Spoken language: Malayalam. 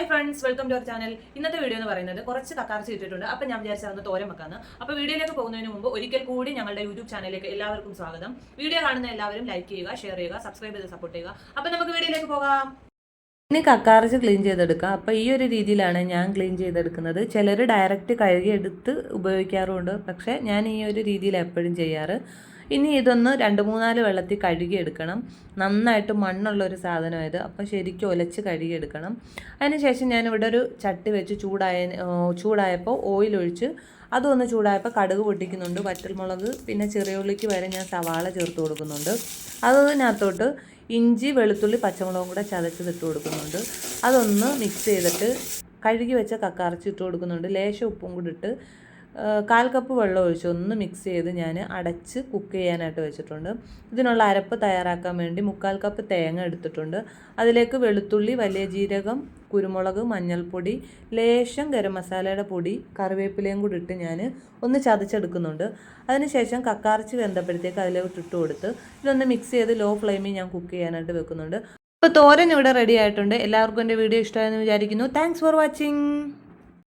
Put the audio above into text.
Hi friends welcome to our channel ഇന്നത്തെ വീഡിയോ എന്ന് പറയുന്നത് കുറച്ച് കക്കാർച്ച് ഇട്ടിട്ടുണ്ട് അപ്പോൾ ഞാൻ വിചാരിച്ച തോരം വെക്കാന്ന്. അപ്പോൾ വീഡിയോയിലേക്ക് പോകുന്നതിന് മുമ്പ് ഒരിക്കൽ കൂടി ഞങ്ങളുടെ യൂട്യൂബ് ചാനലിലേക്ക് എല്ലാവർക്കും സ്വാഗതം. വീഡിയോ കാണുന്ന എല്ലാവരും ലൈക്ക് ചെയ്യുക ഷെയർ ചെയ്യുക സബ്സ്ക്രൈബ് ചെയ്ത് സപ്പോർട്ട് ചെയ്യുക. അപ്പോൾ നമുക്ക് വീഡിയോയിലേക്ക് പോകാം. ഇനി കക്കാർച്ച് ക്ലീൻ ചെയ്തെടുക്കാം. അപ്പോൾ ഈ ഒരു രീതിയിലാണ് ഞാൻ ക്ലീൻ ചെയ്തെടുക്കുന്നത്. ചിലർ ഡയറക്റ്റ് കഴുകിയെടുത്ത് ഉപയോഗിക്കാറുമുണ്ട്. പക്ഷേ ഞാൻ ഈ ഒരു രീതിയിൽ എപ്പോഴും ചെയ്യാറ്. ഇനി ഇതൊന്ന് രണ്ട് മൂന്നാൽ വെള്ളത്തിൽ കഴുകിയെടുക്കണം. നന്നായിട്ട് മണ്ണുള്ള ഒരു സാധനം ഇത്. അപ്പോൾ ശരിക്കും ഒലച്ച് കഴുകിയെടുക്കണം. അതിനുശേഷം ഞാൻ ഇവിടെ ഒരു ചട്ടി വെച്ച് ചൂടായ ചൂടായപ്പോൾ ഓയിൽ ഒഴിച്ച് അതൊന്ന് ചൂടായപ്പോൾ കടുക് പൊട്ടിക്കുന്നുണ്ട് വറ്റൽമുളക് പിന്നെ ചെറിയ ഉള്ളിക്ക് വരെ ഞാൻ സവാള ചേർത്ത് കൊടുക്കുന്നുണ്ട്. അതിനകത്തോട്ട് ഇഞ്ചി വെളുത്തുള്ളി പച്ചമുളകും കൂടെ ചതച്ചതിട്ട് കൊടുക്കുന്നുണ്ട്. അതൊന്ന് മിക്സ് ചെയ്തിട്ട് കഴുകി വെച്ച കക്കറച്ചിട്ട് കൊടുക്കുന്നുണ്ട്. ലേശം ഉപ്പും കൂടി ഇട്ട് കാൽ കപ്പ് വെള്ളം ഒഴിച്ച് ഒന്ന് മിക്സ് ചെയ്ത് ഞാൻ അടച്ച് കുക്ക് ചെയ്യാനായിട്ട് വെച്ചിട്ടുണ്ട്. ഇതിനുള്ള അരപ്പ് തയ്യാറാക്കാൻ വേണ്ടി മുക്കാൽ കപ്പ് തേങ്ങ എടുത്തിട്ടുണ്ട്. അതിലേക്ക് വെളുത്തുള്ളി വലിയ ജീരകം കുരുമുളക് മഞ്ഞൾപ്പൊടി ലേശം ഗരം മസാലയുടെ പൊടി കറിവേപ്പിലയും കൂടി ഇട്ട് ഞാൻ ഒന്ന് ചതച്ചെടുക്കുന്നുണ്ട്. അതിനുശേഷം കക്കാർച്ചി വെന്തപ്പോഴത്തേക്ക് അതിലേക്ക് ഇട്ട് കൊടുത്ത് ഇതൊന്ന് മിക്സ് ചെയ്ത് ലോ ഫ്ലെയിമിൽ ഞാൻ കുക്ക് ചെയ്യാനായിട്ട് വെക്കുന്നുണ്ട്. അപ്പോൾ തോരൻ ഇവിടെ റെഡി ആയിട്ടുണ്ട്. എല്ലാവർക്കും എന്റെ വീഡിയോ ഇഷ്ടമായെന്ന് വിചാരിക്കുന്നു. Thanks for watching